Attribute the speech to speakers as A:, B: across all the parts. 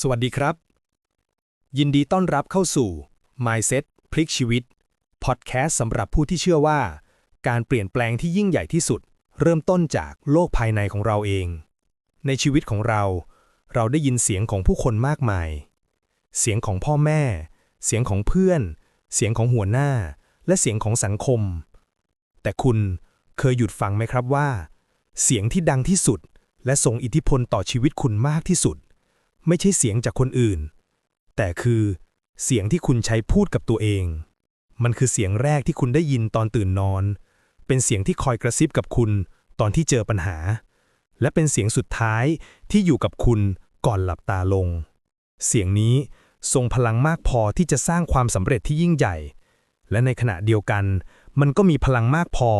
A: สวัสดีครับ ยินดีต้อนรับเข้าสู่ Mindset พลิกชีวิต พอดแคสต์สำหรับผู้ที่เชื่อว่า การเปลี่ยนแปลงที่ยิ่งใหญ่ที่สุด เริ่มต้นจากโลกภายในของเราเอง ในชีวิตของเรา เราได้ยินเสียงของผู้คนมากมาย เสียงของพ่อแม่ เสียงของเพื่อน เสียงของหัวหน้า และเสียงของสังคม แต่คุณเคยหยุดฟังไหมครับว่า เสียงที่ดังที่สุด และส่งอิทธิพลต่อชีวิตคุณมากที่สุด ไม่ใช่เสียงจากคนอื่น แต่คือเสียงที่คุณใช้พูดกับตัวเอง มันคือเสียงแรกที่คุณได้ยินตอนตื่นนอน เป็นเสียงที่คอยกระซิบกับคุณตอนที่เจอปัญหา และเป็นเสียงสุดท้ายที่อยู่กับคุณก่อนหลับตาลง เสียงนี้ทรงพลังมากพอที่จะสร้างความสำเร็จที่ยิ่งใหญ่ และในขณะเดียวกัน มันก็มีพลังมากพอ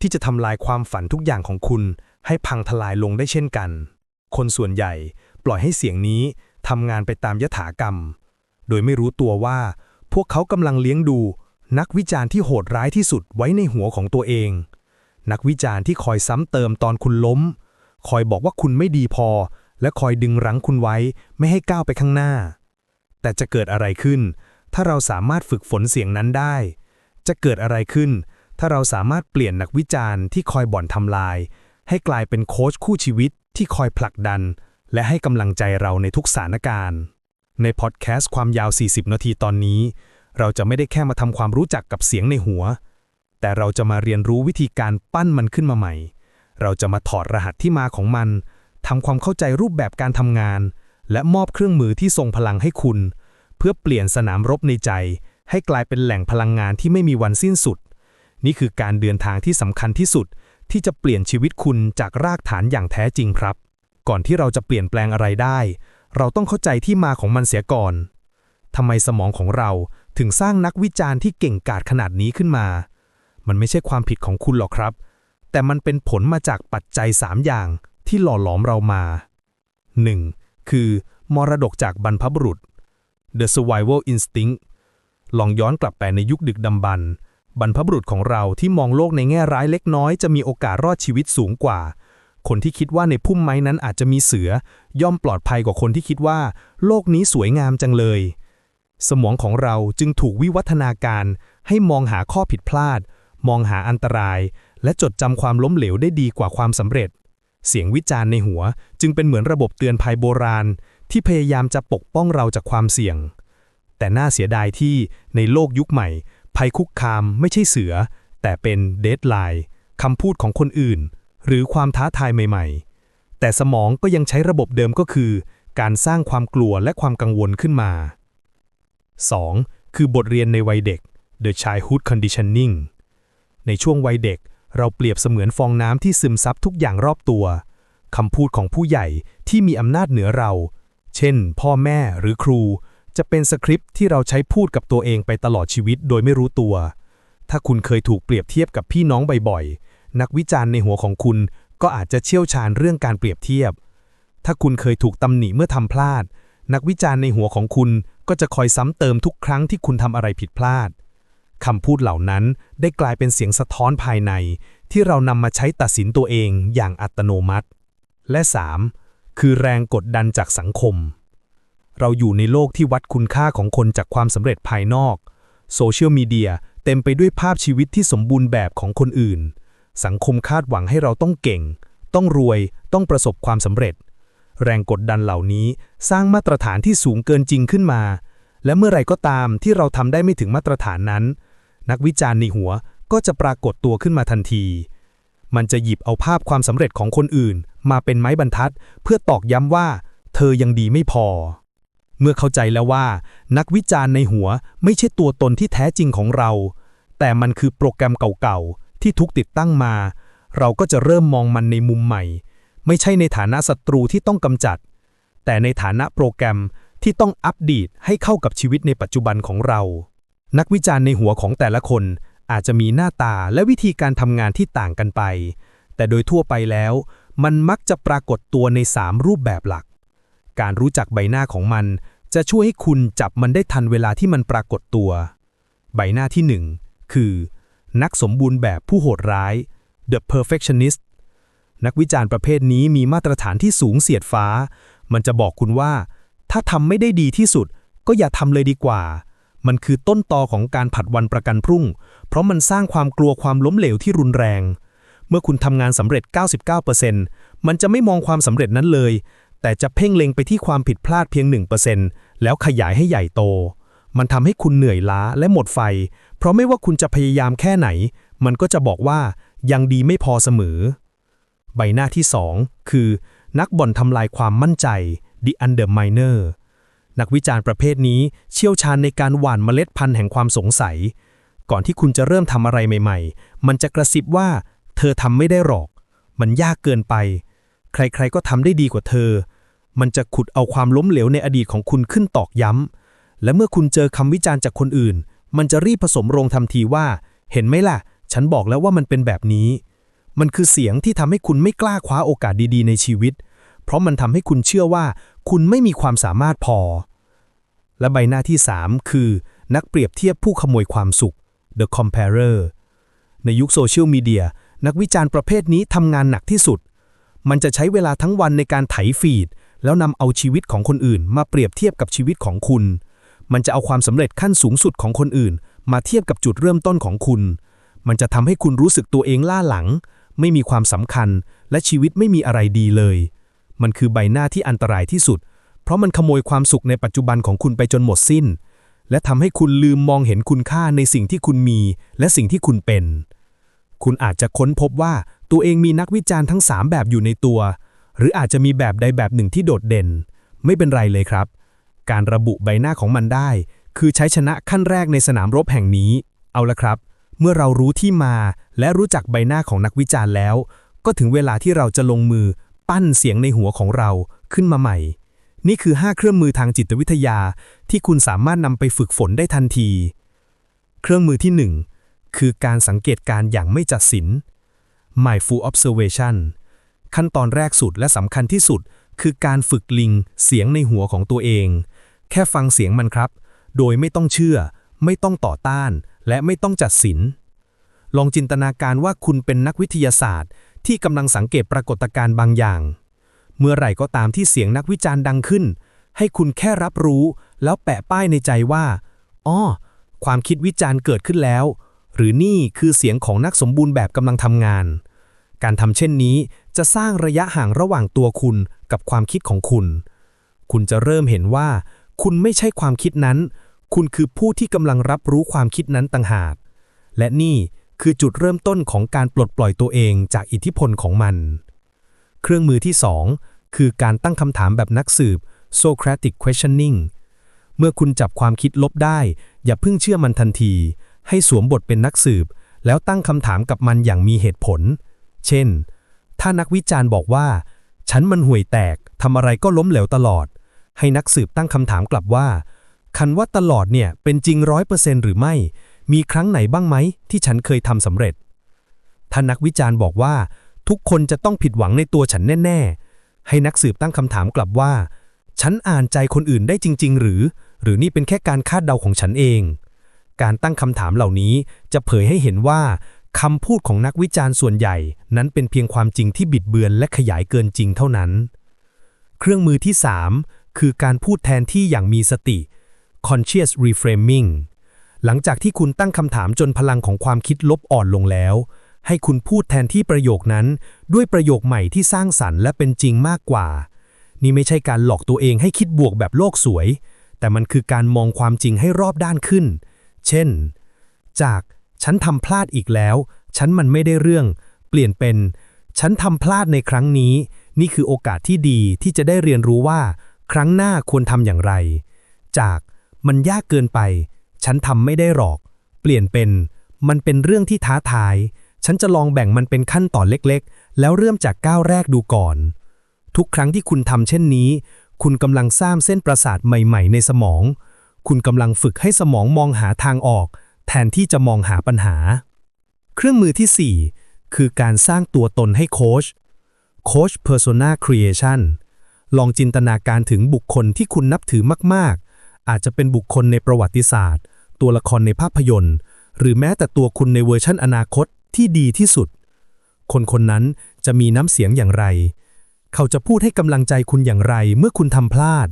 A: ที่จะทำลายความฝันทุกอย่างของคุณ ให้พังทลายลงได้เช่นกัน คนส่วนใหญ่ ปล่อยให้เสียงนี้ทำงานไปตามยถากรรม โดยไม่รู้ตัวว่า พวกเขากำลังเลี้ยงดู นักวิจารณ์ที่โหดร้ายที่สุดไว้ในหัวของตัวเอง นักวิจารณ์ที่คอยซ้ำเติมตอนคุณล้ม คอยบอกว่าคุณไม่ดีพอ และคอยดึงรั้งคุณไว้ไม่ให้ก้าวไปข้างหน้า แต่จะเกิดอะไรขึ้น ถ้าเราสามารถฝึกฝนเสียงนั้นได้ จะเกิดอะไรขึ้น ถ้าเราสามารถเปลี่ยนนักวิจารณ์ที่คอยบ่อนทำลาย ให้กลายเป็นโค้ชคู่ชีวิตที่คอยผลักดัน และให้กำลังใจเราในทุกสถานการณ์ ในพอดแคสต์ความยาว 40 นาทีตอนนี้ เราจะไม่ได้แค่มาทำความรู้จักกับเสียงในหัว แต่เราจะมาเรียนรู้วิธีการปั้นมันขึ้นมาใหม่ เราจะมาถอดรหัสที่มาของมันทำความเข้าใจรูปแบบการทำงาน และมอบเครื่องมือที่ทรงพลังให้คุณ เพื่อเปลี่ยนสนามรบในใจ ให้กลายเป็นแหล่งพลังงานที่ไม่มีวันสิ้นสุด นี่คือการเดินทางที่สำคัญที่สุดที่จะเปลี่ยนชีวิตคุณจากรากฐานอย่างแท้จริงครับ ก่อนที่เราจะเปลี่ยนแปลงอะไรได้ เราต้องเข้าใจที่มาของมันเสียก่อนทำไมสมองของเราถึงสร้างนักวิจารณ์ที่เก่งกาจขนาดนี้ขึ้นมา มันไม่ใช่ความผิดของคุณหรอกครับ แต่มันเป็นผลมาจากปัจจัย 3 อย่างที่หล่อหลอมเรามา 1. คือ มรดกจากบรรพบุรุษ The Survival Instinct ลองย้อนกลับไปในยุคดึกดำบรรบรรพบุรุษของเราที่มองโลกในแง่ร้ายเล็กน้อยจะมีโอกาสรอดชีวิตสูงกว่า คนที่คิดว่าในพุ่มไม้นั้นอาจจะมีเสือย่อมปลอดภัยกว่าคนที่คิดว่า โลกนี้สวยงามจังเลย สมองของเราจึงถูกวิวัฒนาการให้มองหาข้อผิดพลาด มองหาอันตราย และจดจำความล้มเหลวได้ดีกว่าความสำเร็จ เสียงวิจารณ์ในหัวจึงเป็นเหมือนระบบเตือนภัยโบราณ ที่พยายามจะปกป้องเราจากความเสี่ยง แต่น่าเสียดายที่ในโลกยุคใหม่ ภัยคุกคามไม่ใช่เสือ แต่เป็นเดทไลน์คำพูดของคนอื่น หรือความท้าทายใหม่ ๆ แต่สมองก็ยังใช้ระบบเดิมก็คือ การสร้างความกลัวและความกังวลขึ้นมา 2. คือบทเรียนในวัยเด็ก The Childhood Conditioning ในช่วงวัยเด็ก เราเปรียบเสมือนฟองน้ำที่ซึมซับทุกอย่างรอบตัวคำพูดของผู้ใหญ่ที่มีอำนาจเหนือเรา เช่น พ่อแม่หรือครู จะเป็นสคริปต์ที่เราใช้พูดกับตัวเองไปตลอดชีวิตโดยไม่รู้ตัว ถ้าคุณเคยถูกเปรียบเทียบกับพี่น้องบ่อยๆ นักวิจารณ์ในหัวของคุณก็อาจจะเชี่ยวชาญเรื่องการเปรียบเทียบ ถ้าคุณเคยถูกตำหนิเมื่อทำพลาด นักวิจารณ์ในหัวของคุณก็จะคอยซ้ำเติมทุกครั้งที่คุณทำอะไรผิดพลาดคำพูดเหล่านั้นได้กลายเป็นเสียงสะท้อนภายใน ที่เรานำมาใช้ตัดสินตัวเองอย่างอัตโนมัติ และ 3. คือแรงกดดันจากสังคม เราอยู่ในโลกที่วัดคุณค่าของคนจากความสำเร็จภายนอก โซเชียลมีเดียเต็มไปด้วยภาพชีวิตที่สมบูรณ์แบบของคนอื่น สังคมคาดหวังให้เราต้องเก่ง ต้องรวย ต้องประสบความสำเร็จ แรงกดดันเหล่านี้สร้างมาตรฐานที่สูงเกินจริงขึ้นมา และเมื่อไรก็ตามที่เราทำได้ไม่ถึงมาตรฐานนั้น นักวิจารณ์ในหัวก็จะปรากฏตัวขึ้นมาทันที มันจะหยิบเอาภาพความสำเร็จของคนอื่น มาเป็นไม้บรรทัด เพื่อตอกย้ำว่า เธอยังดีไม่พอ เมื่อเข้าใจแล้วว่า นักวิจารณ์ในหัวไม่ใช่ตัวตนที่แท้จริงของเรา แต่มันคือโปรแกรมเก่าๆ ที่ทุกติดตั้งมา เราก็จะเริ่มมองมันในมุมใหม่ ไม่ใช่ในฐานะศัตรูที่ต้องกำจัด แต่ในฐานะโปรแกรมที่ต้องอัปเดตให้เข้ากับชีวิตในปัจจุบันของเรา นักวิจารณ์ในหัวของแต่ละคนอาจจะมีหน้าตาและวิธีการทำงานที่ต่างกันไป แต่โดยทั่วไปแล้ว มันมักจะปรากฏตัวใน 3 รูปแบบหลัก การรู้จักใบหน้าของมัน จะช่วยให้คุณจับมันได้ทันเวลาที่มันปรากฏตัว ใบหน้าที่ 1 คือ นักสมบูรณ์แบบผู้โหดร้าย The Perfectionist นักวิจารณ์ประเภทนี้มีมาตรฐานที่สูงเสียดฟ้า มันจะบอกคุณว่า ถ้าทำไม่ได้ดีที่สุด ก็อย่าทำเลยดีกว่า มันคือต้นตอของการผัดวันประกันพรุ่ง เพราะมันสร้างความกลัวความล้มเหลวที่รุนแรง เมื่อคุณทำงานสำเร็จ 99%มันจะไม่มองความสำเร็จนั้นเลย แต่จะเพ่งเล็งไปที่ความผิดพลาดเพียง 1%แล้วขยายให้ใหญ่โต มันทำให้คุณเหนื่อยล้าและหมดไฟ เพราะไม่ว่าคุณจะพยายามแค่ไหน มันก็จะบอกว่ายังดีไม่พอเสมอ ใบหน้าที่ 2 คือ นักบ่อนทำลายความมั่นใจ The Underminer นักวิจารณ์ประเภทนี้เชี่ยวชาญในการหว่านเมล็ดพันธุ์แห่งความสงสัย ก่อนที่คุณจะเริ่มทำอะไรใหม่ ๆ มันจะกระซิบว่า เธอทำไม่ได้หรอก มันยากเกินไป ใครๆก็ทำได้ดีกว่าเธอ มันจะขุดเอาความล้มเหลวในอดีตของคุณขึ้นตอกย้ำ และเมื่อคุณเจอคำวิจารณ์จากคนอื่น มันจะรีบผสมโรงทันทีว่า เห็นไหมล่ะ ฉันบอกแล้วว่ามันเป็นแบบนี้ มันคือเสียงที่ทำให้คุณไม่กล้าคว้าโอกาสดีๆ ในชีวิต เพราะมันทำให้คุณเชื่อว่า คุณไม่มีความสามารถพอ และใบหน้าที่ 3 คือ นักเปรียบเทียบผู้ขโมยความสุข The Comparer ในยุคโซเชียลมีเดียนักวิจารณ์ประเภทนี้ทำงานหนักที่สุด มันจะใช้เวลาทั้งวันในการไถฟีด แล้วนำเอาชีวิตของคนอื่นมาเปรียบเทียบกับชีวิตของคุณ มันจะเอาความสำเร็จขั้นสูงสุดของคนอื่น มาเทียบกับจุดเริ่มต้นของคุณ มันจะทำให้คุณรู้สึกตัวเองล่าหลัง ไม่มีความสำคัญ และชีวิตไม่มีอะไรดีเลย มันคือใบหน้าที่อันตรายที่สุด เพราะมันขโมยความสุขในปัจจุบันของคุณไปจนหมดสิ้น และทำให้คุณลืมมองเห็นคุณค่าในสิ่งที่คุณมี และสิ่งที่คุณเป็น คุณอาจจะค้นพบว่าตัวเองมีนักวิจารณ์ทั้ง 3 แบบอยู่ในตัว หรืออาจจะมีแบบใดแบบหนึ่งที่โดดเด่น ไม่เป็นไรเลยครับ การระบุใบหน้าของมันได้ คือใช้ชนะขั้นแรกในสนามรบแห่งนี้ เอาละครับ เมื่อเรารู้ที่มาและรู้จักใบหน้าของนักวิจารณ์แล้ว ก็ถึงเวลาที่เราจะลงมือปั้นเสียงในหัวของเราขึ้นมาใหม่ นี่คือ 5 เครื่องมือทางจิตวิทยา ที่คุณสามารถนำไปฝึกฝนได้ทันที เครื่องมือที่ 1 คือการสังเกตการอย่างไม่จัดสิน mindful observation ขั้นตอนแรกสุดและสำคัญที่สุด คือการฝึกลิงเสียงในหัวของตัวเอง แค่ฟังเสียงมันครับ โดยไม่ต้องเชื่อ ไม่ต้องต่อต้าน และไม่ต้องจัดสิน ลองจินตนาการว่าคุณเป็นนักวิทยาศาสตร์ ที่กำลังสังเกตปรากฏการณ์บางอย่าง เมื่อไหร่ก็ตามที่เสียงนักวิจารณ์ดังขึ้น ให้คุณแค่รับรู้แล้วแปะป้ายในใจว่าอ้อความคิดวิจารณ์เกิดขึ้นแล้ว หรือนี่คือเสียงของนักสมบูรณ์แบบกำลังทำงาน การทำเช่นนี้จะสร้างระยะห่างระหว่างตัวคุณกับความคิดของคุณ คุณจะเริ่มเห็นว่า คุณไม่ใช่ความคิดนั้น คุณคือผู้ที่กำลังรับรู้ความคิดนั้นต่างหาก และนี่คือจุดเริ่มต้นของการปลดปล่อยตัวเองจากอิทธิพลของมัน เครื่องมือที่ 2 คือการตั้งคำถามแบบนักสืบ Socratic questioning เมื่อคุณจับความคิดลบได้ อย่าเพิ่งเชื่อมันทันที ให้สวมบทเป็นนักสืบ แล้วตั้งคำถามกับมันอย่างมีเหตุผล เช่น ถ้านักวิจารณ์บอกว่า ฉันมันห่วยแตกทำอะไรก็ล้มเหลวตลอด ให้นักสืบตั้งคำถามกลับว่า คันว่าตลอดเนี่ยเป็นจริงร้อยเปอร์เซ็นต์หรือไม่ มีครั้งไหนบ้างไหมที่ฉันเคยทำสำเร็จถ้านักวิจารณ์บอกว่า ทุกคนจะต้องผิดหวังในตัวฉันแน่ ๆ ให้นักสืบตั้งคำถามกลับว่า ฉันอ่านใจคนอื่นได้จริง ๆ หรือ หรือนี่เป็นแค่การคาดเดาของฉันเอง การตั้งคำถามเหล่านี้จะเผยให้เห็นว่าคำพูดของนักวิจารณ์ส่วนใหญ่ นั้นเป็นเพียงความจริงที่บิดเบือนและขยายเกินจริงเท่านั้น เครื่องมือที่ 3 คือการพูดแทนที่อย่างมีสติ conscious reframing หลังจากที่คุณตั้งคำถามจนพลังของความคิดลบอ่อนลงแล้ว ให้คุณพูดแทนที่ประโยคนั้น ด้วยประโยคใหม่ที่สร้างสรรค์และเป็นจริงมากกว่า นี่ไม่ใช่การหลอกตัวเองให้คิดบวกแบบโลกสวย แต่มันคือการมองความจริงให้รอบด้านขึ้น เช่น จาก ฉันทำพลาดอีกแล้ว ฉันมันไม่ได้เรื่อง เปลี่ยนเป็น ฉันทำพลาดในครั้งนี้ นี่คือโอกาสที่ดีที่จะได้เรียนรู้ว่า ครั้งหน้าควรทำอย่างไร จากมันยากเกินไป ฉันทำไม่ได้หรอก เปลี่ยนเป็น มันเป็นเรื่องที่ท้าทาย ฉันจะลองแบ่งมันเป็นขั้นตอนเล็กๆ แล้วเริ่มจากก้าวแรกดูก่อน ทุกครั้งที่คุณทำเช่นนี้ คุณกำลังสร้างเส้นประสาทใหม่ ๆ ในสมอง คุณกำลังฝึกให้สมองมองหาทางออก แทนที่จะมองหาปัญหา เครื่องมือที่ 4 คือการสร้างตัวตนให้โค้ชโค้ช Persona Creation ลองจินตนาการถึงบุคคลที่คุณนับถือมาก ๆ อาจจะเป็นบุคคลในประวัติศาสตร์ ตัวละครในภาพยนตร์ หรือแม้แต่ตัวคุณในเวอร์ชันอนาคตที่ดีที่สุด คนคนนั้นจะมีน้ำเสียงอย่างไร เขาจะพูดให้กำลังใจคุณอย่างไรเมื่อคุณทำพลาด